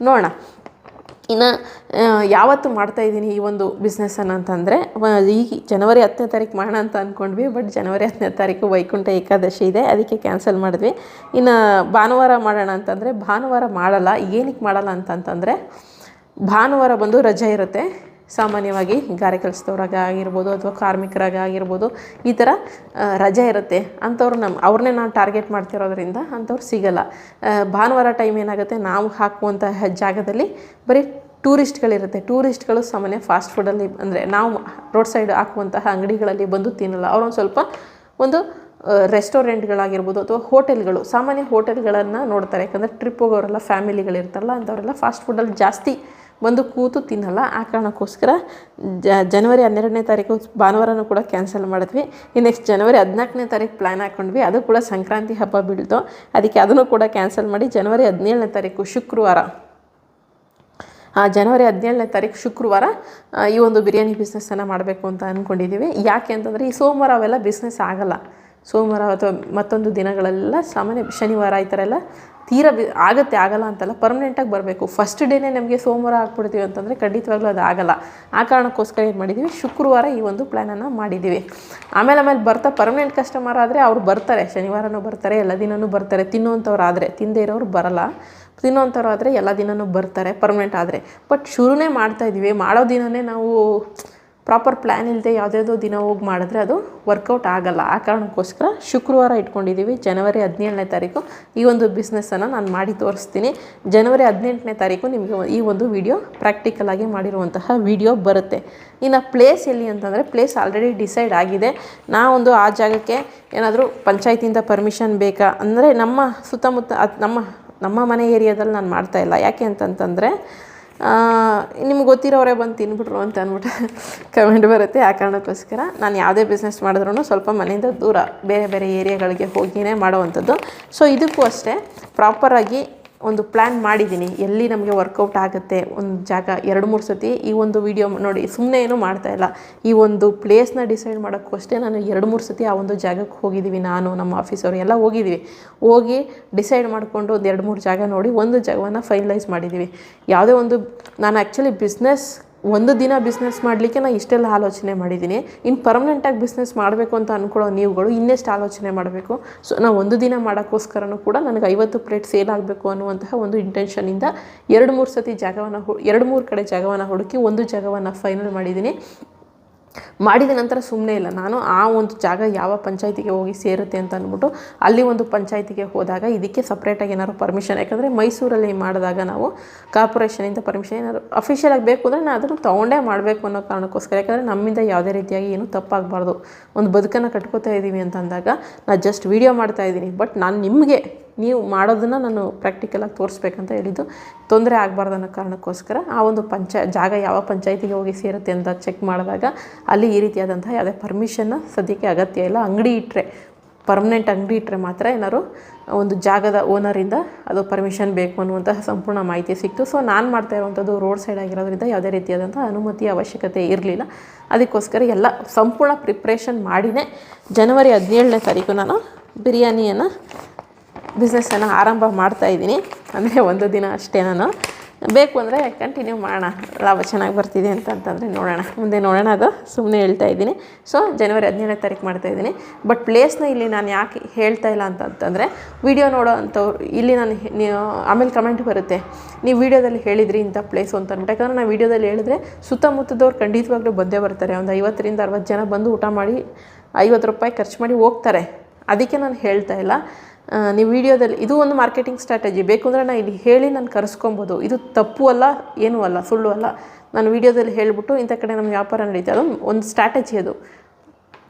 S1: ನೋಡೋಣ. ಇನ್ನು ಯಾವತ್ತು ಮಾಡ್ತಾಯಿದ್ದೀನಿ ಈ ಒಂದು ಬಿಸ್ನೆಸ್ಸನ್ನು ಅಂತಂದರೆ ಈಗ ಜನವರಿ ಹತ್ತನೇ ತಾರೀಕು ಮಾಡೋಣ ಅಂತ ಅಂದ್ಕೊಂಡ್ವಿ ಬಟ್ ಜನವರಿ ಹತ್ತನೇ ತಾರೀಕು ವೈಕುಂಠ ಏಕಾದಶಿ ಇದೆ. ಅದಕ್ಕೆ ಕ್ಯಾನ್ಸಲ್ ಮಾಡಿದ್ವಿ. ಇನ್ನು ಭಾನುವಾರ ಮಾಡೋಣ ಅಂತಂದರೆ, ಭಾನುವಾರ ಮಾಡಲ್ಲ. ಏನಕ್ಕೆ ಮಾಡಲ್ಲ ಅಂತಂತಂದರೆ ಭಾನುವಾರ ಬಂದು ರಜೆ ಇರುತ್ತೆ. ಸಾಮಾನ್ಯವಾಗಿ ಗಾರೆ ಕೆಲಸದವ್ರಾಗ ಆಗಿರ್ಬೋದು ಅಥವಾ ಕಾರ್ಮಿಕರಾಗ ಆಗಿರ್ಬೋದು ಈ ಥರ ರಜೆ ಇರುತ್ತೆ. ಅಂಥವ್ರು ನಮ್ಮ, ಅವ್ರನ್ನೇ ನಾವು ಟಾರ್ಗೆಟ್ ಮಾಡ್ತಿರೋದ್ರಿಂದ ಅಂಥವ್ರು ಸಿಗಲ್ಲ. ಭಾನುವಾರ ಟೈಮ್ ಏನಾಗುತ್ತೆ, ನಾವು ಹಾಕುವಂತಹ ಜಾಗದಲ್ಲಿ ಬರೀ ಟೂರಿಸ್ಟ್ಗಳಿರುತ್ತೆ. ಟೂರಿಸ್ಟ್ಗಳು ಸಾಮಾನ್ಯ ಫಾಸ್ಟ್ ಫುಡಲ್ಲಿ ಅಂದರೆ ನಾವು ರೋಡ್ ಸೈಡ್ ಹಾಕುವಂತಹ ಅಂಗಡಿಗಳಲ್ಲಿ ಬಂದು ತಿನ್ನಲ್ಲ. ಅವ್ರೊಂದು ಸ್ವಲ್ಪ ಒಂದು ರೆಸ್ಟೋರೆಂಟ್ಗಳಾಗಿರ್ಬೋದು ಅಥವಾ ಹೋಟೆಲ್ಗಳು, ಸಾಮಾನ್ಯ ಹೋಟೆಲ್ಗಳನ್ನು ನೋಡ್ತಾರೆ. ಯಾಕಂದರೆ ಟ್ರಿಪ್ ಹೋಗೋರೆಲ್ಲ ಫ್ಯಾಮಿಲಿಗಳಿರ್ತಾರಲ್ಲ ಅಂಥವರೆಲ್ಲ ಫಾಸ್ಟ್ ಫುಡಲ್ಲಿ ಜಾಸ್ತಿ ಬಂದು ಕೂತು ತಿನ್ನಲ್ಲ. ಆ ಕಾರಣಕ್ಕೋಸ್ಕರ ಜನವರಿ ಹನ್ನೆರಡನೇ ತಾರೀಕು ಭಾನುವಾರನೂ ಕೂಡ ಕ್ಯಾನ್ಸಲ್ ಮಾಡಿದ್ವಿ. ಈ ನೆಕ್ಸ್ಟ್ ಜನವರಿ ಹದಿನಾಲ್ಕನೇ ತಾರೀಕು ಪ್ಲ್ಯಾನ್ ಹಾಕ್ಕೊಂಡ್ವಿ ಅದು ಕೂಡ ಸಂಕ್ರಾಂತಿ ಹಬ್ಬ ಬೀಳ್ತು ಅದಕ್ಕೆ ಅದನ್ನು ಕೂಡ ಕ್ಯಾನ್ಸಲ್ ಮಾಡಿ ಜನವರಿ ಹದಿನೇಳನೇ ತಾರೀಕು ಶುಕ್ರವಾರ. ಆ, ಜನವರಿ ಹದಿನೇಳನೇ ತಾರೀಕು ಶುಕ್ರವಾರ ಈ ಒಂದು ಬಿರಿಯಾನಿ ಬಿಸ್ನೆಸ್ಸನ್ನು ಮಾಡಬೇಕು ಅಂತ ಅಂದ್ಕೊಂಡಿದ್ದೀವಿ ಯಾಕೆ ಅಂತಂದರೆ ಈ ಸೋಮವಾರ ಅವೆಲ್ಲ ಬಿಸ್ನೆಸ್ ಆಗಲ್ಲ. ಸೋಮವಾರ ಅಥವಾ ಮತ್ತೊಂದು ದಿನಗಳೆಲ್ಲ ಸಾಮಾನ್ಯ ಶನಿವಾರ ಈ ಥರ ಎಲ್ಲ ತೀರ ಬಿ ಆಗುತ್ತೆ, ಆಗಲ್ಲ ಅಂತಲ್ಲ ಪರ್ಮನೆಂಟಾಗಿ ಬರಬೇಕು. ಫಸ್ಟ್ ಡೇನೇ ನಮಗೆ ಸೋಮವಾರ ಹಾಕ್ಬಿಡ್ತೀವಿ ಅಂತಂದರೆ ಖಂಡಿತವಾಗ್ಲೂ ಅದು ಆಗಲ್ಲ. ಆ ಕಾರಣಕ್ಕೋಸ್ಕರ ಏನು ಮಾಡಿದ್ದೀವಿ ಶುಕ್ರವಾರ ಈ ಒಂದು ಪ್ಲ್ಯಾನನ್ನು ಮಾಡಿದ್ದೀವಿ ಆಮೇಲೆ ಆಮೇಲೆ ಬರ್ತಾ ಪರ್ಮನೆಂಟ್ ಕಸ್ಟಮರ್ ಆದರೆ ಅವ್ರು ಬರ್ತಾರೆ, ಶನಿವಾರನೂ ಬರ್ತಾರೆ, ಎಲ್ಲ ದಿನವೂ ಬರ್ತಾರೆ. ತಿನ್ನುವಂಥವ್ರು ಆದರೆ ತಿಂದೇ ಇರೋರು ಬರಲ್ಲ. ತಿನ್ನೋಂಥವ್ರು ಆದರೆ ಎಲ್ಲ ದಿನವೂ ಬರ್ತಾರೆ ಪರ್ಮನೆಂಟ್ ಆದರೆ. ಬಟ್ ಶುರುನೇ ಮಾಡ್ತಾ ಇದ್ದೀವಿ ಮಾಡೋ ದಿನವೇ ನಾವು ಪ್ರಾಪರ್ ಪ್ಲ್ಯಾನ್ ಇಲ್ಲದೆ ಯಾವುದ್ಯಾವುದೋ ದಿನ ಹೋಗಿ ಮಾಡಿದ್ರೆ ಅದು ವರ್ಕೌಟ್ ಆಗಲ್ಲ. ಆ ಕಾರಣಕ್ಕೋಸ್ಕರ ಶುಕ್ರವಾರ ಇಟ್ಕೊಂಡಿದ್ದೀವಿ. ಜನವರಿ ಹದಿನೇಳನೇ ತಾರೀಕು ಈ ಒಂದು ಬಿಸ್ನೆಸ್ಸನ್ನು ನಾನು ಮಾಡಿ ತೋರಿಸ್ತೀನಿ. ಜನವರಿ ಹದಿನೆಂಟನೇ ತಾರೀಕು ನಿಮಗೆ ಈ ಒಂದು ವಿಡಿಯೋ ಪ್ರಾಕ್ಟಿಕಲಾಗಿ ಮಾಡಿರುವಂತಹ ವಿಡಿಯೋ ಬರುತ್ತೆ. ಇನ್ನು ಪ್ಲೇಸ್ ಎಲ್ಲಿ ಅಂತಂದರೆ ಪ್ಲೇಸ್ ಆಲ್ರೆಡಿ ಡಿಸೈಡ್ ಆಗಿದೆ. ನಾವೊಂದು ಆ ಜಾಗಕ್ಕೆ ಏನಾದರೂ ಪಂಚಾಯತಿಯಿಂದ ಪರ್ಮಿಷನ್ ಬೇಕಾ? ಅಂದರೆ ನಮ್ಮ ಸುತ್ತಮುತ್ತ, ನಮ್ಮ ನಮ್ಮ ಮನೆ ಏರಿಯಾದಲ್ಲಿ ನಾನು ಮಾಡ್ತಾಯಿಲ್ಲ ಯಾಕೆ ಅಂತಂತಂದರೆ ನಿಮ್ಗೆ ಗೊತ್ತಿರೋರೇ ಬಂದು ತಿನ್ಬಿಟ್ರು ಅಂತ ಅಂದ್ಬಿಟ್ಟು ಕಮೆಂಟ್ ಬರುತ್ತೆ. ಆ ಕಾರಣಕ್ಕೋಸ್ಕರ ನಾನು ಯಾವುದೇ ಬಿಸ್ನೆಸ್ ಮಾಡಿದ್ರೂ ಸ್ವಲ್ಪ ಮನೆಯಿಂದ ದೂರ ಬೇರೆ ಬೇರೆ ಏರಿಯಾಗಳಿಗೆ ಹೋಗಿಯೇ ಮಾಡೋವಂಥದ್ದು ಸೊ ಇದಕ್ಕೂ ಅಷ್ಟೇ ಪ್ರಾಪರಾಗಿ ಒಂದು ಪ್ಲ್ಯಾನ್ ಮಾಡಿದ್ದೀನಿ ಎಲ್ಲಿ ನಮಗೆ ವರ್ಕೌಟ್ ಆಗುತ್ತೆ, ಒಂದು ಜಾಗ, ಎರಡು, ಮೂರು ಸತಿ ಈ ಒಂದು ವಿಡಿಯೋ ನೋಡಿ ಸುಮ್ಮನೆ ಏನೂ ಮಾಡ್ತಾಯಿಲ್ಲ ಈ ಒಂದು ಪ್ಲೇಸ್ನ ಡಿಸೈಡ್ ಮಾಡೋಕ್ಕೂ ಅಷ್ಟೇ ನಾನು ಎರಡು, ಮೂರು ಸತಿ ಆ ಒಂದು ಜಾಗಕ್ಕೆ ಹೋಗಿದ್ದೀವಿ ನಾನು, ನಮ್ಮ ಆಫೀಸವರು ಎಲ್ಲ ಹೋಗಿದ್ದೀವಿ ಹೋಗಿ ಡಿಸೈಡ್ ಮಾಡಿಕೊಂಡು ಒಂದು ಎರಡು, ಮೂರು ಜಾಗ ನೋಡಿ, ಒಂದು ಜಾಗವನ್ನು ಫೈನಲೈಸ್ ಮಾಡಿದ್ದೀವಿ ಯಾವುದೇ ಒಂದು, ನಾನು ಆ್ಯಕ್ಚುಲಿ ಬಿಸ್ನೆಸ್ ಒಂದು ದಿನ ಬಿಸ್ನೆಸ್ ಮಾಡಲಿಕ್ಕೆ ನಾನು ಇಷ್ಟೆಲ್ಲ ಆಲೋಚನೆ ಮಾಡಿದ್ದೀನಿ. ಇನ್ನು ಪರ್ಮನೆಂಟಾಗಿ ಬಿಸ್ನೆಸ್ ಮಾಡಬೇಕು ಅಂತ ಅಂದ್ಕೊಳ್ಳೋ ನೀವುಗಳು ಇನ್ನೆಷ್ಟು ಆಲೋಚನೆ ಮಾಡಬೇಕು? ಸೊ ನಾನು ಒಂದು ದಿನ ಮಾಡೋಕ್ಕೋಸ್ಕರನೂ ಕೂಡ ನನಗೆ ಐವತ್ತು ಪ್ಲೇಟ್ ಸೇಲ್ ಆಗಬೇಕು ಅನ್ನುವಂತಹ ಒಂದು ಇಂಟೆನ್ಷನಿಂದ ಎರಡು ಮೂರು ಸತಿ ಜಾಗವನ್ನು ಎರಡು ಮೂರು ಕಡೆ ಜಾಗವನ್ನು ಹುಡುಕಿ ಒಂದು ಜಾಗವನ್ನು ಫೈನಲ್ ಮಾಡಿದ್ದೀನಿ. ಮಾಡಿದ ನಂತರ ಸುಮ್ಮನೆ ಇಲ್ಲ. ನಾನು ಆ ಒಂದು ಜಾಗ ಯಾವ ಪಂಚಾಯತಿಗೆ ಹೋಗಿ ಸೇರುತ್ತೆ ಅಂತ ಅಂದ್ಬಿಟ್ಟು ಅಲ್ಲಿ ಒಂದು ಪಂಚಾಯತಿಗೆ ಹೋದಾಗ ಇದಕ್ಕೆ ಸಪ್ರೇಟಾಗಿ ಏನಾದ್ರು ಪರ್ಮಿಷನ್ ಯಾಕಂದರೆ ಮೈಸೂರಲ್ಲಿ ಮಾಡಿದಾಗ ನಾವು ಕಾರ್ಪೊರೇಷನಿಂದ ಪರ್ಮಿಷನ್ ಏನಾದ್ರು ಅಫಿಷಿಯಲಾಗಿ ಬೇಕು ಅಂದರೆ ನಾನು ಅದನ್ನು ತೊಗೊಂಡೇ ಮಾಡಬೇಕು ಅನ್ನೋ ಕಾರಣಕ್ಕೋಸ್ಕರ. ಯಾಕಂದರೆ ನಮ್ಮಿಂದ ಯಾವುದೇ ರೀತಿಯಾಗಿ ಏನು ತಪ್ಪಾಗಬಾರ್ದು. ಒಂದು ಬದುಕನ್ನು ಕಟ್ಕೋತಾ ಇದ್ದೀವಿ ಅಂತ ಅಂದಾಗ ನಾನು ಜಸ್ಟ್ ವೀಡಿಯೋ ಮಾಡ್ತಾ ಇದ್ದೀನಿ ಬಟ್ ನಾನು ನಿಮಗೆ ನೀವು ಮಾಡೋದನ್ನು ನಾನು ಪ್ರಾಕ್ಟಿಕಲಾಗಿ ತೋರಿಸ್ಬೇಕಂತ ಹೇಳಿದ್ದು. ತೊಂದರೆ ಆಗಬಾರ್ದು ಅನ್ನೋ ಕಾರಣಕ್ಕೋಸ್ಕರ ಆ ಒಂದು ಪಂಚ, ಜಾಗ ಯಾವ ಪಂಚಾಯತಿಗೆ ಹೋಗಿ ಸೇರುತ್ತೆ ಅಂತ ಚೆಕ್ ಮಾಡಿದಾಗ ಅಲ್ಲಿ ಈ ರೀತಿಯಾದಂತಹ ಯಾವುದೇ ಪರ್ಮಿಷನ್ನ ಸದ್ಯಕ್ಕೆ ಅಗತ್ಯ ಇಲ್ಲ. ಅಂಗಡಿ ಇಟ್ಟರೆ ಪರ್ಮನೆಂಟ್ ಅಂಗಡಿ ಇಟ್ಟರೆ ಮಾತ್ರ ಏನಾದ್ರು ಒಂದು ಜಾಗದ ಓನರಿಂದ ಅದು ಪರ್ಮಿಷನ್ ಬೇಕು ಅನ್ನುವಂತಹ ಸಂಪೂರ್ಣ ಮಾಹಿತಿ ಸಿಕ್ತು. ಸೊ ನಾನು ಮಾಡ್ತಾ ಇರುವಂಥದ್ದು ರೋಡ್ ಸೈಡ್ ಆಗಿರೋದ್ರಿಂದ ಯಾವುದೇ ರೀತಿಯಾದಂಥ ಅನುಮತಿಯ ಅವಶ್ಯಕತೆ ಇರಲಿಲ್ಲ. ಅದಕ್ಕೋಸ್ಕರ ಎಲ್ಲ ಸಂಪೂರ್ಣ ಪ್ರಿಪ್ರೇಷನ್ ಮಾಡಿನೇ, ಜನವರಿ ಹದಿನೇಳನೇ ತಾರೀಕು ನಾನು ಬಿರಿಯಾನಿಯನ್ನು ಬಿಸ್ನೆಸ್ಸನ್ನು ಆರಂಭ ಮಾಡ್ತಾ ಇದ್ದೀನಿ. ಅಂದರೆ ಒಂದು ದಿನ ಅಷ್ಟೇ ನಾನು. ಬೇಕು ಅಂದರೆ ಕಂಟಿನ್ಯೂ ಮಾಡೋಣ. ಲಾಭ ಚೆನ್ನಾಗಿ ಬರ್ತಿದೆ ಅಂತ ಅಂತಂದರೆ ನೋಡೋಣ. ಮುಂದೆ ನೋಡೋಣ ಅದು. ಸುಮ್ಮನೆ ಹೇಳ್ತಾ ಇದ್ದೀನಿ. ಸೊ ಜನವರಿ ಹದಿನೇಳನೇ ತಾರೀಕು ಮಾಡ್ತಾ ಇದ್ದೀನಿ. ಬಟ್ ಪ್ಲೇಸ್ನ ಇಲ್ಲಿ ನಾನು ಯಾಕೆ ಹೇಳ್ತಾ ಇಲ್ಲ ಅಂತಂತಂದರೆ ವಿಡಿಯೋ ನೋಡೋ ಅಂಥವ್ರು ಇಲ್ಲಿ ನಾನು ನೀವು ಆಮೇಲೆ ಕಮೆಂಟ್ ಬರುತ್ತೆ. ನೀವು ವಿಡಿಯೋದಲ್ಲಿ ಹೇಳಿದ್ರಿ ಇಂಥ ಪ್ಲೇಸು ಅಂತ ಯಾಕಂದರೆ ನಾನು ವಿಡಿಯೋದಲ್ಲಿ ಹೇಳಿದ್ರೆ ಸುತ್ತಮುತ್ತದವ್ರು ಖಂಡಿತವಾಗ್ಲೂ ಬಂದೇ ಬರ್ತಾರೆ. ಒಂದು ಐವತ್ತರಿಂದ ಅರವತ್ತು ಜನ ಬಂದು ಊಟ ಮಾಡಿ ಐವತ್ತು ರೂಪಾಯಿ ಖರ್ಚು ಮಾಡಿ ಹೋಗ್ತಾರೆ. ಅದಕ್ಕೆ ನಾನು ಹೇಳ್ತಾ ಇಲ್ಲ. ನೀವು ವಿಡಿಯೋದಲ್ಲಿ ಇದು ಒಂದು ಮಾರ್ಕೆಟಿಂಗ್ ಸ್ಟ್ರಾಟಜಿ. ಬೇಕು ಅಂದರೆ ನಾನು ಇಲ್ಲಿ ಹೇಳಿ ನಾನು ಕರೆಸ್ಕೊಬೋದು. ಇದು ತಪ್ಪು ಅಲ್ಲ, ಏನೂ ಅಲ್ಲ, ಸುಳ್ಳು ಅಲ್ಲ. ನಾನು ವಿಡಿಯೋದಲ್ಲಿ ಹೇಳಿಬಿಟ್ಟು ಇಂಥ ಕಡೆ ನಮ್ಮ ವ್ಯಾಪಾರ ನಡೀತಾ ಅದು ಒಂದು ಸ್ಟ್ರಾಟಜಿ ಅದು.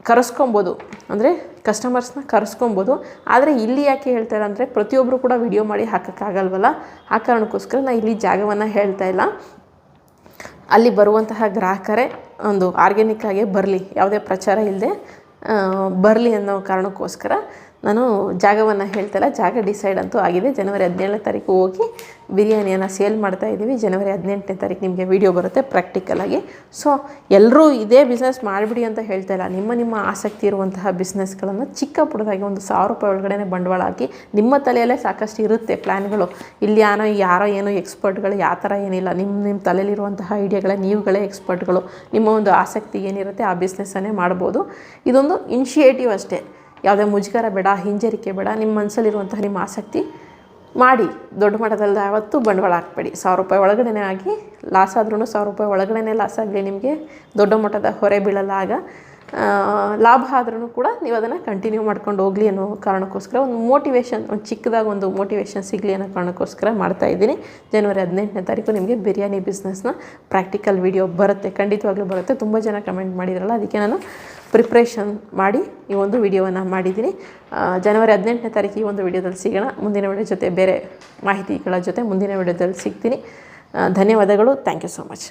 S1: ಕರೆಸ್ಕೊಬೋದು. ಅಂದರೆ ಕಸ್ಟಮರ್ಸ್ನ ಕರೆಸ್ಕೊಬೋದು. ಆದರೆ ಇಲ್ಲಿ ಯಾಕೆ ಹೇಳ್ತಾರೆ ಅಂದರೆ ಪ್ರತಿಯೊಬ್ಬರು ಕೂಡ ವಿಡಿಯೋ ಮಾಡಿ ಹಾಕೋಕ್ಕಾಗಲ್ವಲ್ಲ? ಆ ಕಾರಣಕ್ಕೋಸ್ಕರ ನಾನು ಇಲ್ಲಿ ಜಾಗವನ್ನು ಹೇಳ್ತಾ ಇಲ್ಲ. ಅಲ್ಲಿ ಬರುವಂತಹ ಗ್ರಾಹಕರೇ ಒಂದು ಆರ್ಗ್ಯಾನಿಕ್ ಆಗಿ ಬರಲಿ. ಯಾವುದೇ ಪ್ರಚಾರ ಇಲ್ಲದೆ ಬರಲಿ ಅನ್ನೋ ಕಾರಣಕ್ಕೋಸ್ಕರ ನಾನು ಜಾಗವನ್ನು ಹೇಳ್ತಲ್ಲ, ಜಾಗ ಡಿಸೈಡ್ ಅಂತೂ ಆಗಿದೆ. ಜನವರಿ ಹದಿನೇಳನೇ ತಾರೀಕು ಹೋಗಿ ಬಿರಿಯಾನಿಯನ್ನು ಸೇಲ್ ಮಾಡ್ತಾ ಇದ್ದೀವಿ. ಜನವರಿ ಹದಿನೆಂಟನೇ ತಾರೀಕು ನಿಮಗೆ ವಿಡಿಯೋ ಬರುತ್ತೆ ಪ್ರಾಕ್ಟಿಕಲಾಗಿ ಸೊ ಎಲ್ಲರೂ ಇದೇ ಬಿಸ್ನೆಸ್ ಮಾಡಿಬಿಡಿ ಅಂತ ಹೇಳ್ತಾ ಇಲ್ಲ. ನಿಮ್ಮ ನಿಮ್ಮ ಆಸಕ್ತಿ ಇರುವಂತಹ ಬಿಸ್ನೆಸ್ಗಳನ್ನು ಚಿಕ್ಕ ಪುಟ್ಟದಾಗಿ ಒಂದು ಸಾವಿರ ರೂಪಾಯಿ ಒಳಗಡೆ ಬಂಡವಾಳ ಹಾಕಿ ನಿಮ್ಮ ತಲೆಯಲ್ಲೇ ಸಾಕಷ್ಟು ಇರುತ್ತೆ ಪ್ಲ್ಯಾನ್ಗಳು ಇಲ್ಲಿ ಯಾರೋ ಯಾರೋ ಏನೋ ಎಕ್ಸ್ಪರ್ಟ್ಗಳು ಯಾವ ಥರ ಏನಿಲ್ಲ. ನಿಮ್ಮ ನಿಮ್ಮ ತಲೆಯಲ್ಲಿರುವಂತಹ ಐಡಿಯಾಗಳೇ ನೀವುಗಳೇ ಎಕ್ಸ್ಪರ್ಟ್ಗಳು ನಿಮ್ಮ ಒಂದು ಆಸಕ್ತಿ ಏನಿರುತ್ತೆ ಆ ಬಿಸ್ನೆಸ್ಸನ್ನೇ ಮಾಡ್ಬೋದು. ಇದೊಂದು ಇನಿಷಿಯೇಟಿವ್ ಅಷ್ಟೇ. ಯಾವುದೇ ಮುಜುಗರ ಬೇಡ, ಹಿಂಜರಿಕೆ ಬೇಡ, ನಿಮ್ಮ ಮನಸ್ಸಲ್ಲಿರುವಂತಹ ನಿಮ್ಮ ಆಸಕ್ತಿ ಮಾಡಿ. ದೊಡ್ಡ ಮಟ್ಟದಲ್ಲಿ ಯಾವತ್ತೂ ಬಂಡವಾಳ ಹಾಕ್ಬೇಡಿ. ಸಾವಿರ ರೂಪಾಯಿ ಒಳಗಡೆ ಆಗಿ, ಲಾಸ್ ಆದ್ರೂ ಸಾವಿರ ರೂಪಾಯಿ ಒಳಗಡೆ ಲಾಸ್ ಆಗಲಿ ನಿಮಗೆ. ದೊಡ್ಡ ಮಟ್ಟದ ಹೊರೆ ಬೀಳಲ್ಲ ಆಗ ಲಾಭ ಆದ್ರೂ ಕೂಡ ನೀವು ಅದನ್ನು ಕಂಟಿನ್ಯೂ ಮಾಡ್ಕೊಂಡು ಹೋಗಲಿ ಅನ್ನೋ ಕಾರಣಕ್ಕೋಸ್ಕರ, ಒಂದು ಮೋಟಿವೇಶನ್ ಒಂದು ಚಿಕ್ಕದಾಗಿ ಒಂದು ಮೋಟಿವೇಶನ್ ಸಿಗಲಿ ಅನ್ನೋ ಕಾರಣಕ್ಕೋಸ್ಕರ ಮಾಡ್ತಾ ಇದ್ದೀನಿ. ಜನವರಿ ಹದಿನೆಂಟನೇ ತಾರೀಕು ನಿಮಗೆ ಬಿರಿಯಾನಿ ಬಿಸ್ನೆಸ್ನ ಪ್ರಾಕ್ಟಿಕಲ್ ವಿಡಿಯೋ ಬರುತ್ತೆ. ಖಂಡಿತವಾಗ್ಲೂ ಬರುತ್ತೆ. ತುಂಬ ಜನ ಕಮೆಂಟ್ ಮಾಡಿದ್ರಲ್ಲ, ಅದಕ್ಕೆ ನಾನು ಪ್ರಿಪ್ರೇಷನ್ ಮಾಡಿ ಈ ಒಂದು ವಿಡಿಯೋವನ್ನು ಮಾಡಿದ್ದೀನಿ. ಜನವರಿ ಹದಿನೆಂಟನೇ ತಾರೀಕು ಈ ಒಂದು ವಿಡಿಯೋದಲ್ಲಿ ಸಿಗೋಣ. ಮುಂದಿನ ವಿಡಿಯೋ ಜೊತೆ ಬೇರೆ ಮಾಹಿತಿಗಳ ಜೊತೆ ಮುಂದಿನ ವಿಡಿಯೋದಲ್ಲಿ ಸಿಗ್ತೀನಿ. ಧನ್ಯವಾದಗಳು. Thank you so much